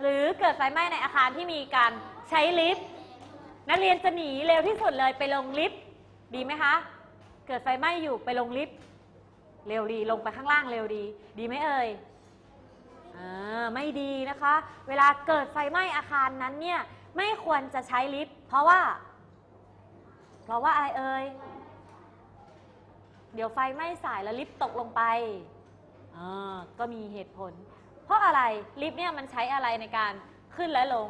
หรือเกิดไฟไหม้ในอาคารที่มีการใช้ลิฟต์นักเรียนจะหนีเร็วที่สุดเลยไปลงลิฟต์ดีไหมคะ เกิดไฟไหม้อยู่ไปลงลิฟต์เร็วดีลงไปข้างล่างเร็วดี ดีไหมเอ่ยอ่าไม่ดีนะคะ เวลาเกิดไฟไหม้อาคารนั้นเนี่ยไม่ควรจะใช้ลิฟต์เพราะว่า เพราะว่าอะไรเอ่ยเดี๋ยวไฟไหม้สายแล้วลิฟต์ตกลงไปอ่าก็มีเหตุผล ราะอะไรลิฟต์เนี่ยมันใช้อะไรในการขึ้นและลง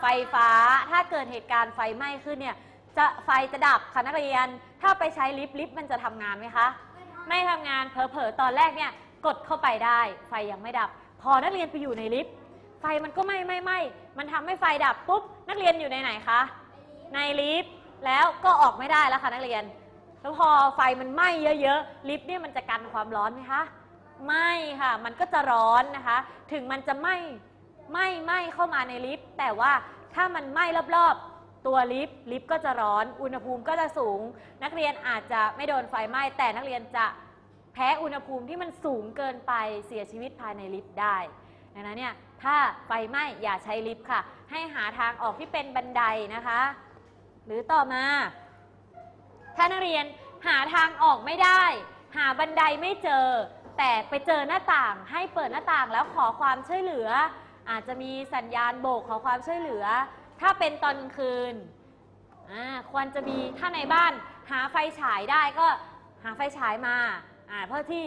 ไฟฟ้าถ้าเกิดเหตุการณ์ไฟไหม้ขึ้นเนี่ยจะไฟจะดับค่ะนักเรียน ถ้าไปใช้ลิฟต์ลิฟต์มันจะทำงานไหมคะ ไม่ทำงานเผลอๆตอนแรกเนี่ยกดเข้าไปได้ ไฟยังไม่ดับ พอนักเรียนไปอยู่ในลิฟต์ไฟมันก็ไหม้ไหม้ไหม้มันทำให้ไฟดับปุ๊บนักเรียนอยู่ในไหนคะ ในลิฟต์แล้วก็ออกไม่ได้แล้วค่ะนักเรียน แล้วพอไฟมันไหม้เยอะๆลิฟต์เนี่ยมันจะกันความร้อนไหมคะ ไม่ค่ะ มันก็จะร้อนนะคะ ถึงมันจะไหม้ไหม้ไหม้เข้ามาในลิฟต์แต่ว่าถ้ามันไหม้รอบๆ ตัวลิฟต์ลิฟต์ก็จะร้อน อุณหภูมิก็จะสูง นักเรียนอาจจะไม่โดนไฟไหม้แต่นักเรียนจะแพ้อุณหภูมิที่มันสูงเกินไปเสียชีวิตภายในลิฟต์ได้ดังนั้นเนี่ยถ้าไฟไหม้อย่าใช้ลิฟต์ค่ะ ให้หาทางออกที่เป็นบันไดนะคะ หรือต่อมา ถ้านักเรียนหาทางออกไม่ได้ หาบันไดไม่เจอ แต่ไปเจอหน้าต่างให้เปิดหน้าต่างแล้วขอความช่วยเหลือ อาจจะมีสัญญาณโบกขอความช่วยเหลือ ถ้าเป็นตอนกลางคืนควรจะมีถ้าในบ้านหาไฟฉายได้ก็หาไฟฉายมาเพื่อที่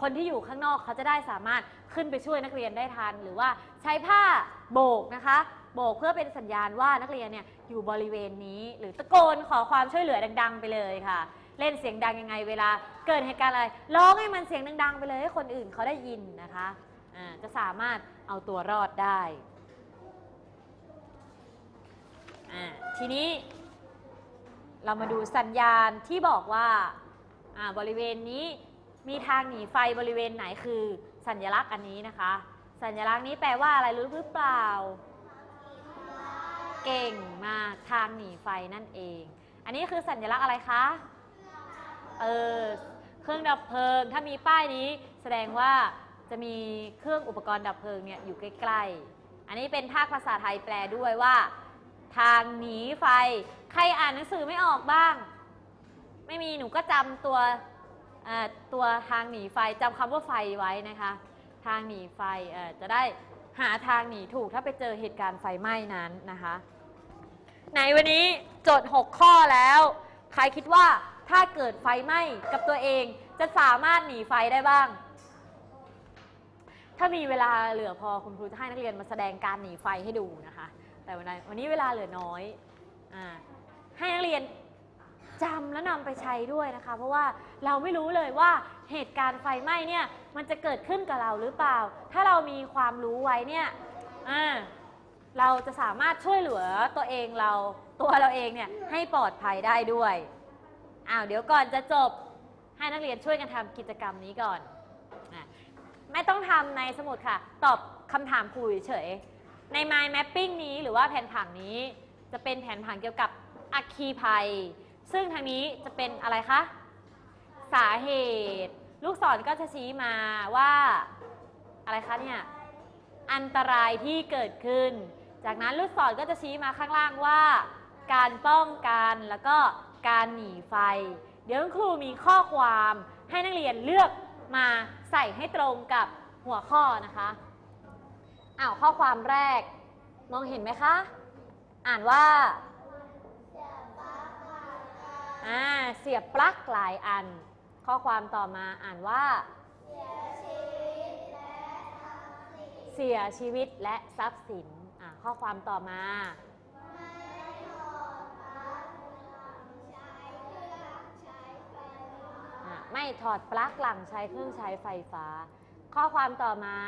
คนที่อยู่ข้างนอกเขาจะได้สามารถขึ้นไปช่วยนักเรียนได้ทัน หรือว่าใช้ผ้าโบกนะคะ โบกเพื่อเป็นสัญญาณว่านักเรียนเนี่ยอยู่บริเวณนี้ หรือตะโกนขอความช่วยเหลือดัง ๆ ไปเลยค่ะ เล่นเสียงดังยังไงเวลาเกิดเหตุการณ์อะไรร้องให้มันเสียงดังๆไปเลยให้คนอื่นเขาได้ยินนะคะอ่าจะสามารถเอาตัวรอดได้ ทีนี้เรามาดูสัญญาณที่บอกว่าอ่าบริเวณนี้มีทางหนีไฟบริเวณไหนคือสัญลักษณ์อันนี้นะคะ สัญลักษณ์นี้แปลว่าอะไรรู้หรือเปล่า เก่งมากทางหนีไฟนั่นเอง อันนี้คือสัญลักษณ์อะไรคะ เออเครื่องดับเพลิง ถ้ามีป้ายนี้แสดงว่าจะมีเครื่องอุปกรณ์ดับเพลิงเนี่ยอยู่ใกล้ๆ อันนี้เป็นภาคภาษาไทยแปลด้วยว่า ทางหนีไฟ ใครอ่านหนังสือไม่ออกบ้าง ไม่มีหนูก็จำตัวตัวทางหนีไฟจำคำว่าไฟไว้นะคะ ทางหนีไฟจะได้หาทางหนีถูกถ้าไปเจอเหตุการณ์ไฟไหม้นั้นนะคะ ในวันนี้โจทย์ 6 ข้อแล้ว ใครคิดว่า ถ้าเกิดไฟไหม้กับตัวเอง จะสามารถหนีไฟได้บ้าง ถ้ามีเวลาเหลือพอคุณครูจะให้นักเรียนมาแสดงการหนีไฟให้ดูนะคะ แต่วันนี้วันนี้เวลาเหลือน้อยอให้นักเรียนจำและนำไปใช้ด้วยนะคะ เพราะว่าเราไม่รู้เลยว่าเหตุการณ์ไฟไหม้เนี่ยมันจะเกิดขึ้นกับเราหรือเปล่า ถ้าเรามีความรู้ไว้เนี่ยเราจะสามารถช่วยเหลือตัวเองเราตัวเราเองเนี่ยให้ปลอดภัยได้ด้วย อ้าวเดี๋ยวก่อนจะจบให้นักเรียนช่วยกันทำกิจกรรมนี้ก่อนอะไม่ต้องทำในสมุดค่ะ ตอบคำถามครูเฉย ใน Mind Mapping นี้หรือว่าแผนผังนี้ จะเป็นแผนผังเกี่ยวกับอัคคีภัย ซึ่งทางนี้จะเป็นอะไรคะ สาเหตุ ลูกศรก็จะชี้มาว่าอะไรคะเนี่ยอันตรายที่เกิดขึ้น จากนั้นลูกศรก็จะชี้มาข้างล่างว่า การป้องกันแล้วก็ การหนีไฟ เดี๋ยวครูมีข้อความให้นักเรียนเลือกมาใส่ให้ตรงกับหัวข้อนะคะอ้าวข้อความแรก มองเห็นไหมคะ อ่านว่าอ่าเสียบปลั๊กหลายอัน ข้อความต่อมาอ่านว่า เสียชีวิตและทรัพย์สินอ่าข้อความต่อมา ถอดปลั๊กหลังใช้เครื่องใช้ไฟฟ้า ข้อความต่อมา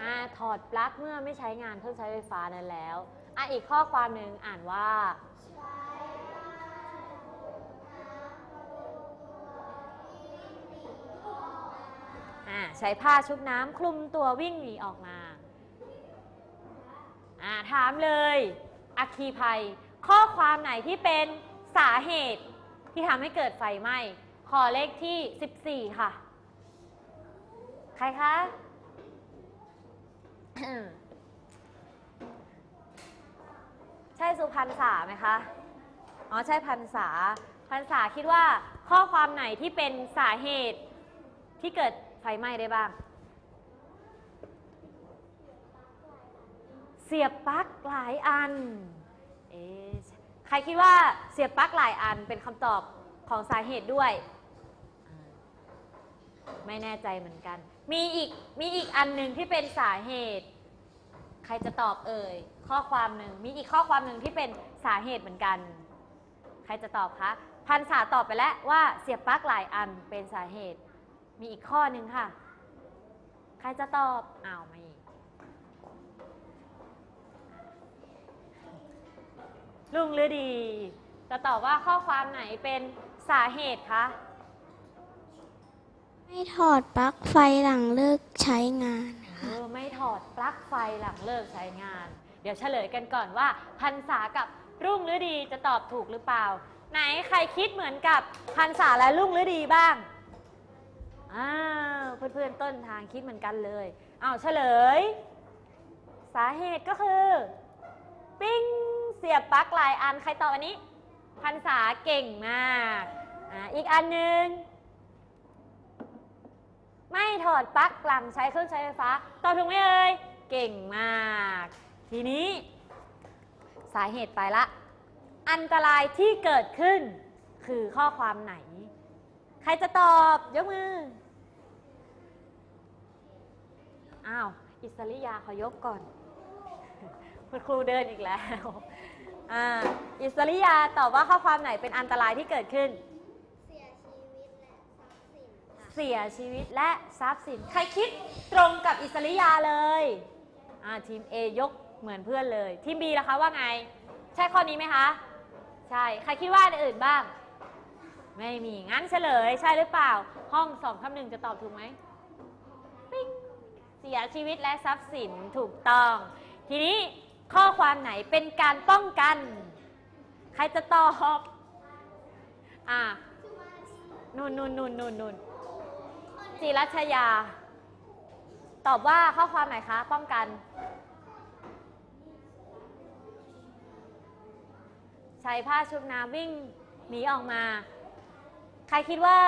อ่าถอดปลั๊กเมื่อไม่ใช้งานเครื่องใช้ไฟฟ้านั้นแล้วอะอีกข้อความหนึ่งอ่านว่าอ่าใช้ผ้าชุบน้ำคลุมตัววิ่งหนีออกมาอ่าถามเลยอัคคีภัย ข้อความไหนที่เป็น สาเหตุที่ทำให้เกิดไฟไหม้ขอเลขที่ 14 ค่ะ ใครคะใช่สุพรรณษาไหมคะ อ๋อ ใช่พันษาพันษาคิดว่าข้อความไหนที่เป็นสาเหตุที่เกิดไฟไหม้ได้บ้าง เสียบปลั๊กหลายอัน เอ๊ใรคิดว่าเสียบปลั๊กหลายอันเป็นคำตอบของสาเหตุด้วย ไม่แน่ใจเหมือนกัน มีอีกมีอีกอันหนึ่งที่เป็นสาเหตุ ใครจะตอบเอ่ยข้อความหนึ่งมีอีกข้อความหนึ่งที่เป็นสาเหตุเหมือนกัน ใครจะตอบคะพันษาตอบไปแล้วว่าเสียบปลั๊กหลายอันเป็นสาเหตุ มีอีกข้อหนึ่งค่ะ ใครจะตอบอ้าวไมาอีก ลุงฤดี จะตอบว่าข้อความไหนเป็นสาเหตุคะ ไม่ถอดปลั๊กไฟหลังเลิกใช้งานเออไม่ถอดปลั๊กไฟหลังเลิกใช้งาน เดี๋ยวเฉลยกันก่อนว่าพันษากับรุ่งฤดีจะตอบถูกหรือเปล่า ไหนใครคิดเหมือนกับพันษาและรุ่งฤดีบ้างอ้าวเพื่อนๆต้นทางคิดเหมือนกันเลยอ้าวเฉลย สาเหตุก็คือ ปิ้ง เสียบปลั๊กหลายอัน ใครตอบอันนี้ พันษาเก่งมากอ่าอีกอันหนึ่งไม่ถอดปลั๊กหลังใช้เครื่องใช้ไฟฟ้า ตอบถูกไหมเอ่ย เก่งมาก ทีนี้ สาเหตุไปละ อันตรายที่เกิดขึ้น คือข้อความไหน ใครจะตอบยกมือ อ้าว อิสริยาขอยกก่อน คุณครูเดินอีกแล้ว อ่าอิสริยาตอบว่าข้อความไหนเป็นอันตรายที่เกิดขึ้นเสียชีวิตและทรัพย์สิน ใครคิดตรงกับอิสริยาเลยอ่าทีม A ยกเหมือนเพื่อนเลย ทีม B ล่ะคะว่าไง ใช่ข้อนี้ไหมคะ ใช่ ใครคิดว่าอันอื่นบ้าง ไม่มี งั้นเฉลย ใช่หรือเปล่า ห้องสองคำหนึ่งจะตอบถูกไหมปิ๊งเสียชีวิตและทรัพย์สินถูกต้อง ทีนี้ ข้อความไหนเป็นการป้องกัน ใครจะตอบ อ่านูนนูนนูนนูนนูนจิรัชยา ตอบว่าข้อความไหนคะ ป้องกัน ใช้ผ้าชุบน้ำวิ่งหนีออกมา ใครคิดว่า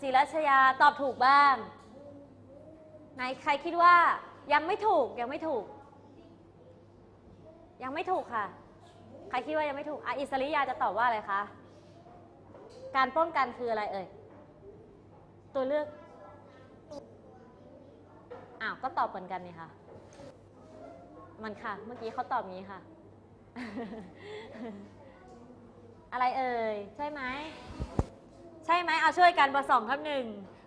จิรัชยาตอบถูกบ้าง ไหนใครคิดว่ายังไม่ถูกยังไม่ถูก ยังไม่ถูกค่ะ ใครคิดว่ายังไม่ถูกอะอิสริยาจะตอบว่าอะไรคะ การป้องกันคืออะไรเอ่ย ตัวเลือก อ้าว ก็ตอบเหมือนกันนี่ค่ะ มันค่ะ เมื่อกี้เขาตอบงี้ค่ะ อะไรเอ่ย ใช่ไหม ใช่ไหม เอาช่วยกันบอสองครับหนึ่ง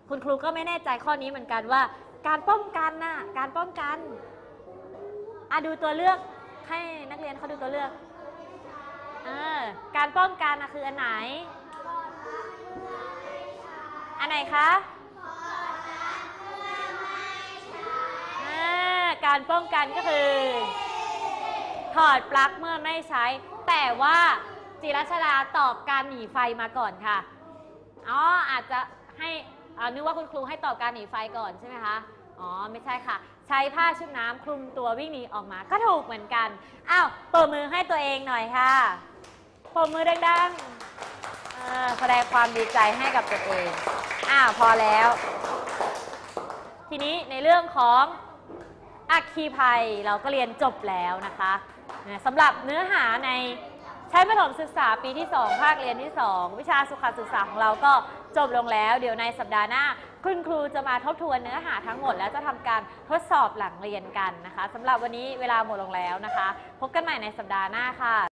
คุณครูก็ไม่แน่ใจข้อนี้เหมือนกันว่า การป้องกันน่ะ การป้องกันอะดูตัวเลือก ให้นักเรียนเขาดูตัวเลือกอการป้องกันนะคืออันไหน อันไหนคะอ่าการป้องกันก็คือถอดปลั๊กเมื่อไม่ใช้ แต่ว่าจิรัชดาตอบการหนีไฟมาก่อนค่ะ อ๋ออาจจะให้นึกว่าคุณครูให้ตอบการหนีไฟก่อนใช่ไหมคะ อ๋อ ไม่ใช่ค่ะ ใช้ผ้าชุบน้ำคลุมตัววิ่งหนีออกมาก็ถูกเหมือนกัน อ้าวปรบมือให้ตัวเองหน่อยค่ะปรบมือดังๆแสดงความดีใจให้กับตัวเอง อ้าวพอแล้ว ทีนี้ในเรื่องของอัคคีภัยเราก็เรียนจบแล้วนะคะสำหรับเนื้อหาใน ชั้นประถมศึกษาปีที่ 2 ภาคเรียนที่ 2 วิชาสุขศึกษาของเราก็จบลงแล้ว เดี๋ยวในสัปดาห์หน้า คุณครูจะมาทบทวนเนื้อหาทั้งหมด แล้วจะทำการทดสอบหลังเรียนกันนะคะสำหรับวันนี้เวลาหมดลงแล้วนะคะ พบกันใหม่ในสัปดาห์หน้าค่ะ